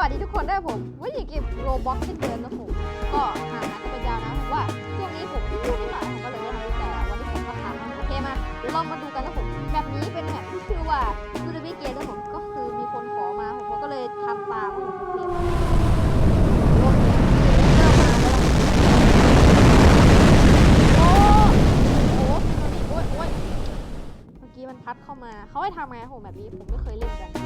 วัสดีทุกคนด้วยผมวันนี้เกมโรบ็อกเช่นเดิมนะผมก็ห่างกันไปยาวนะผมว่าช่วงนี้ผมยุ่งนิดหน่อยผมก็เลยไม่ทำแต่วันนี้ผมก็ทำโอเคมาเดี๋ยวเรามาดูกันนะผมแบบนี้เป็นแบบที่ชื่อว่าซูเดบิเกนะผมก็คือมีคนขอมาผมก็เลยทำตามผมโอเคมาโอ้โหโอ้โหโอ้ยโอ้ยเมื่อกี้มันพัดเข้ามาเขาให้ทำไงผมแบบนี้ผมไม่เคยเล่นกัน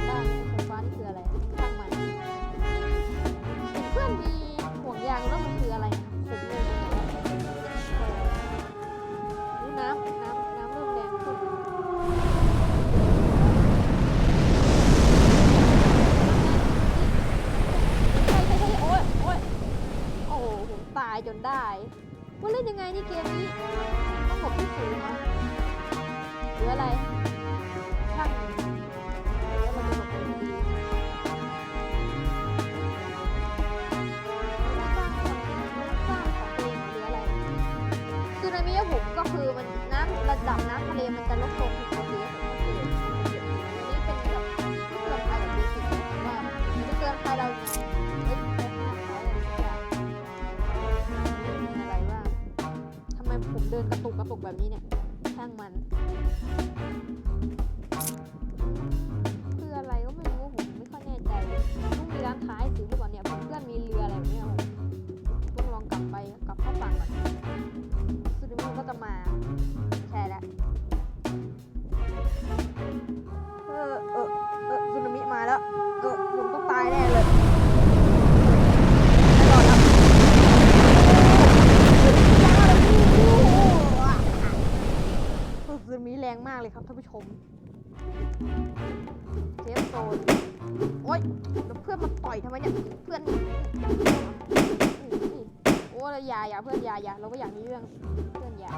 อนได้ไฟฟ้านี่คืออะไรช่างมันเพื่อนมีห่วงยางแล้วมันคืออะไรนะผมเลยน้ำน้ำน้ำเริ่มแรงขึ้นใช่ใช่ใช่โอ้ยโอ้ยโอ้โหผมตายจนได้ว่าเล่นยังไงนี่เกมนี้ต้องหลบที่สูงเหรอหรืออะไร ปุกแบบนี้เนี่ย โซน โอ๊ยแล้วเพื่อนมาต่อยทำไมเนี่ย เพื่อนนี่นี่โอ้ยอย่าอย่าเพื่อนอย่าอย่าเราก็อยากมีเรื่อง เพื่อนอย่า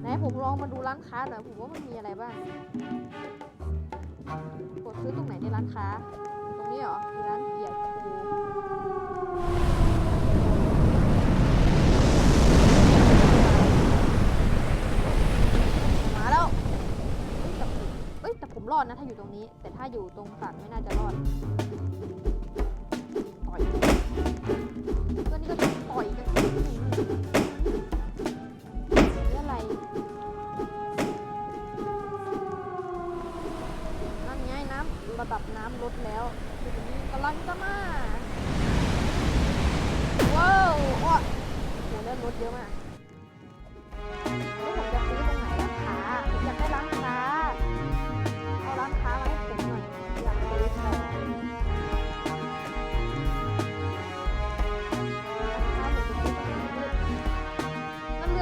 ไหนผมลองมาดูร้านค้าหน่อย ผมว่ามันมีอะไรบ้าง กดซื้อตรงไหนในร้านค้า ตรงนี้เหรอร้านเกียร์คูมาแล้ว เอ้ยแต่ผมเอ้ยแต่ผมรอดนะถ้าอยู่ตรงนี้ แต่ถ้า อยู่ตรงฝั่งไม่น่าจะรอด ต่อยก็นี่ก็ต่อยกันนี่อะไรนั่นไงน้ำระดับน้ำลดแล้วคือตรงนี้กำลังจะมา ว้าวโอ้โหเริ่มลดเยอะมาก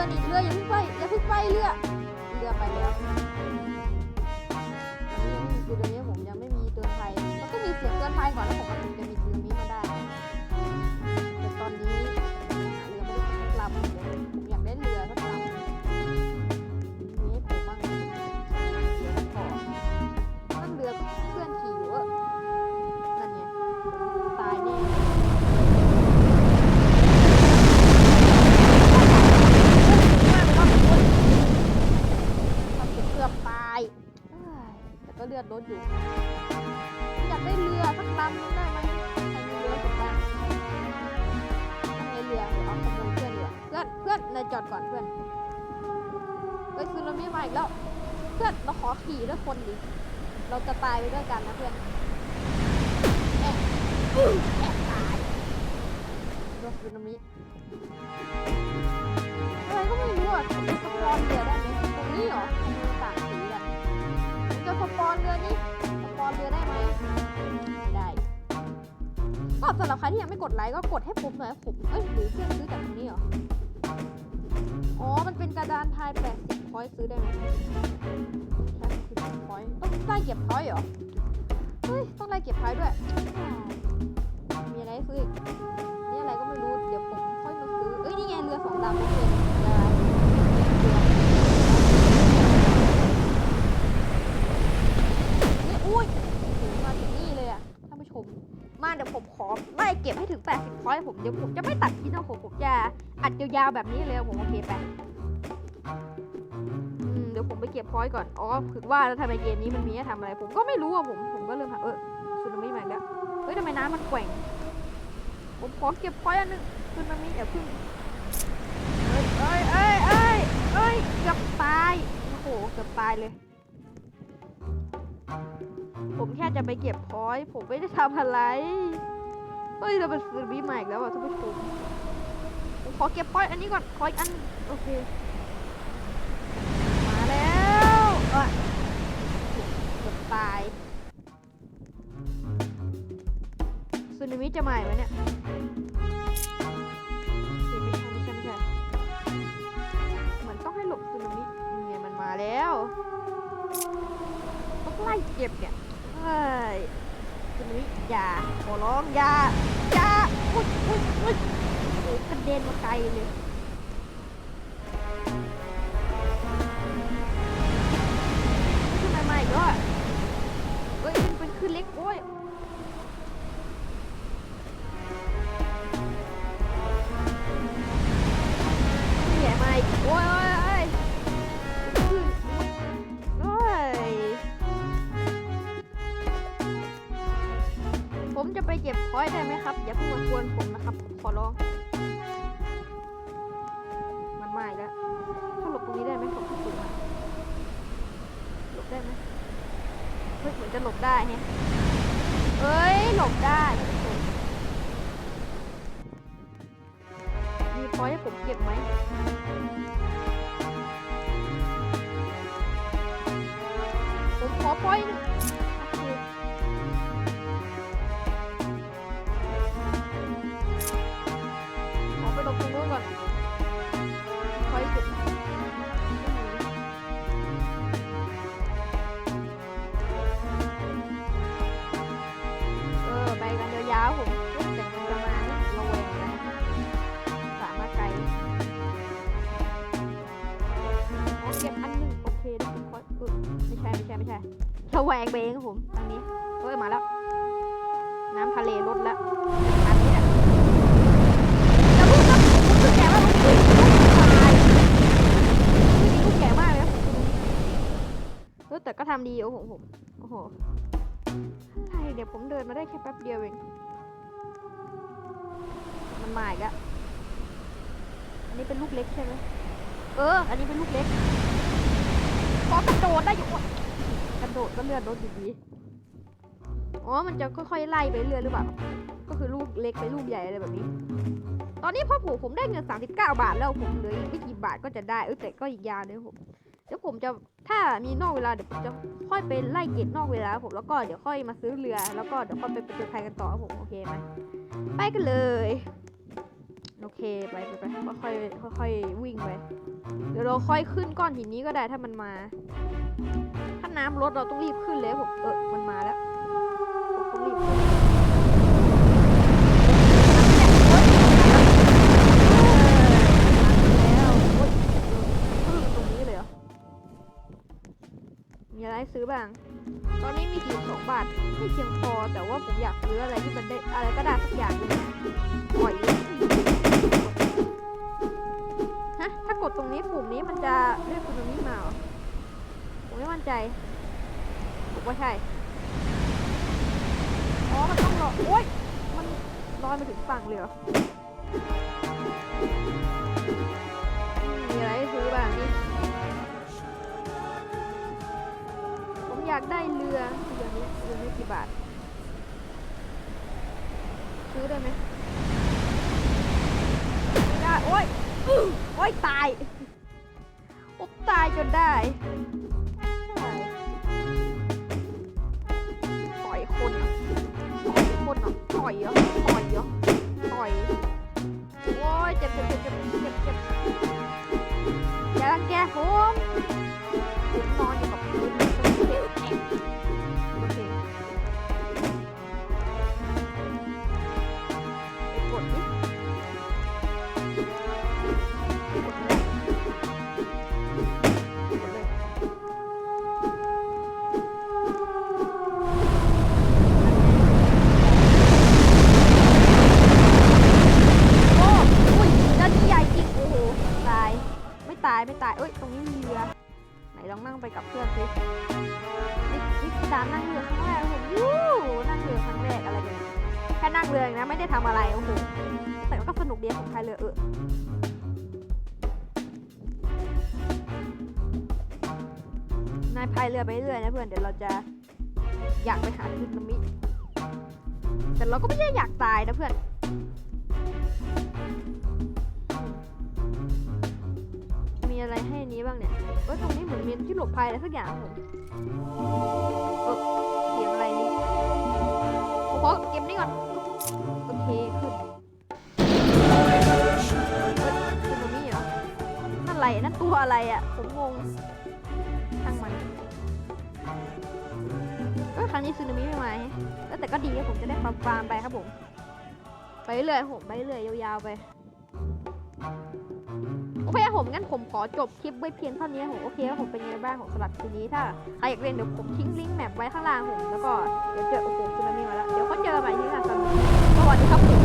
ไหนอีกเรืออย่าเพิ่งไปอย่าเพิ่งไปเรือ อีกแล้ว เพื่อนเราขอขี่ด้วยคนดิ เราจะตายไปด้วยกันนะเพื่อนแอะแอะตายโดนซึนามิอะไรก็ไม่รู้อะจะสปอนเรือได้ไหมตรงนี้เหรอต่างสีกันผมจะสปอนเรือนี้สปอนเรือได้ไหมไม่ได้ก็สำหรับใครที่ยังไม่กดไลค์ก็กดให้ผมหน่อยผมเอ้ยหรือเพื่อนซื้อจากตรงนี้เหรอ อ๋อ มันเป็นกระดานพาย80พอยต์ซื้อได้ไหมแค่10พอยต์ต้องไล่เก็บพอยต์เหรอ เฮ้ย ต้องไล่เก็บพอยต์ด้วย มีอะไรให้ซื้ออีกนี่อะไรก็ไม่รู้ เดี๋ยวผมค่อยมาซื้อ เอ้ย นี่ไงเรือสองลำโอเคเรือนี่อุ้ยถึงมาถึงนี่เลยอะท่านผู้ชม มาเดี๋ยวผมขอไล่เก็บให้ถึง 80พอยต์ผมเดี๋ยวผมจะไม่ตัดคลิปนะผมผมจะอัดยาวๆแบบนี้เลยผมโอเคไปเดี๋ยวผมไปเก็บพอยต์ก่อน อ๋อถึงว่าแล้วทำไมเกมนี้มันมีให้ทำอะไร ผมก็ไม่รู้อะผมผมก็เริ่มหาเออซูนามิมาแล้ว เฮ้ยทำไมน้ำมันแกว่ง ผมขอเก็บพอยต์อันหนึงซูนามิอย่าพึ่งเอ้ยเอ้ยเอ้ยเอ้ยเอ้ยเกือบตาย โอ้โห เกือบตายเลย ผมแค่จะไปเก็บพอยผมไม่ได้ทำอะไร เฮ้ยเราเป็นซูนามิมาอีกแล้วอะท่านผู้ชมผมขอเก็บพอยอันนี้ก่อนขออีกอัน โอเค มาแล้วเอ้ยเกือบตายสึนามิจะมาอีกไหมเนี่ยเหมือนต้องให้หลบสึนามินี่ไงมันมาแล้วต้องไล่เก็บเนี่ย ยคุณวิอย่าขอร้องอย่าอย่าอุ้ยอุ้ยอุ้ยโอ้ยกระเด็นมาไกลเลย ผมจะไปเก็บพอยได้ไหมครับ อย่าเพิ่งมากวนผมนะครับ ขอร้อง มันมาแล้วถ้าหลบตรงนี้ได้ไหมผมคิดถึงหลบได้ไหมเฮ้ยเหมือนจะหลบได้แฮะเอ้ย หลบได้ท่านผู้ชมมีพอยให้ผมเก็บไหมผมขอพอยหนึ่ง ระแวงไปเองครับผมทางนี้เฮ้ยมาแล้ว น้ำทะเลลดแล้วอันนี้เนี่ยจะพูดว่าผมคือแก่ว่ามันคือลูกตายคือดีลูกแก่มากเลยเออแต่ก็ทำดีโอ้โหผมโอ้โหอะไรเดี๋ยวผมเดินมาได้แค่แป๊บเดียวเองมันมาอีกแล้วอันนี้เป็นลูกเล็กใช่ไหมเออ อันนี้เป็นลูกเล็กพอกระโดดได้อยู่โอ๊ย กระโดดก็เลื่อนรถอยู่ดีอ๋อ มันจะค่อยๆไล่ไปเรื่อยหรือเปล่า ก็คือลูกเล็กไปลูกใหญ่อะไรแบบนี้ ตอนนี้พ่อปู่ผมได้เงิน 39 บาทแล้วผมเหลืออีกไม่กี่บาทก็จะได้ เออแต่ก็อีกยาวเลยผม เดี๋ยวผมจะถ้ามีนอกเวลาเดี๋ยวผมจะค่อยไปไล่เก็บนอกเวลาผมแล้วก็เดี๋ยวค่อยมาซื้อเรือ แล้วก็เดี๋ยวค่อยไปประจนภัยกันต่อผมโอเคไหมไปกันเลยโอเคไปไปไปค่อยค่อยค่อยวิ่งไปเดี๋ยวเราค่อยขึ้นก้อนหินนี้ก็ได้ถ้ามันมา น้ำลดเราต้องรีบขึ้นเลยผมเออมันมาแล้วผมต้องรีบขึ้นแล้วโอ๊ยเออขึ้นตรงนี้เลยเหรอมีอะไรซื้อบ้าง ตอนนี้มีกี่สองบาทไม่เพียงพอแต่ว่าผมอยากซื้ออะไรที่มันได้อะไรก็ได้สักอย่างหนึงปล่อยฮะถ้ากดตรงนี้ปุ่มนี้มันจะเรียกคุณตรงนี้มาเหรอ มั่นใจผมว่าใช่ อ๋อ มันต้องรอโอ๊ยมันลอยมาถึงฝั่งเลยเหรอ มีอะไรให้ซื้อบ้างนี่ผมอยากได้เรือเรือนี้เรือนี้กี่บาท ซื้อได้ไหมไม่ได้ โอ๊ยอื้อโอ๊ยตายผมตายจนได้ ต่อยคนอะต่อยเหรอต่อยเหรอต่อยโอ้ยเจ็บเจ็บเจ็บเจ็บเจ็บเจ็บอย่ารังแกผมผมนอนอยู่กับายพายเรือไปเรื่อยนะเพื่อนเดี๋ยวเราจะอยากไปหาสึนามิแต่เราก็ไม่ได้อยากตายนะเพื่อนมีอะไรให้นี้บ้างเนี่ยเอ้ยตรงนี้เหมือนมีที่หลบภัยอะไรสักอย่างผมเออเสียงอะไรนี่ขอเก็บนี่ก่อนโอเคขึ้นเฮ้ยสึนามิเหรอนั่นอะไรนั่นตัวอะไรอะผมงง ครั้งนี้ซึนามิไม่มาแฮะแต่ก็ดีครับผมจะได้ฟาร์มฟาร์มไปครับผม ไปเรื่อยผมไปเรื่อยยาวๆไปโอเคครับผมงั้นผมขอจบคลิปไว้เพียงเท่านี้ผมโอเคครับผมเป็นยังไงบ้างของสำหรับทีนี้ถ้าใครอยากเรียนเดี๋ยวผมทิ้งลิงก์แมปไว้ข้างล่างผมแล้วก็เดี๋ยวเจอโอ้โหซึนามิมาแล้วเดี๋ยวเขาเจอใหม่ที่งานตอนนี้สวัสดีครับ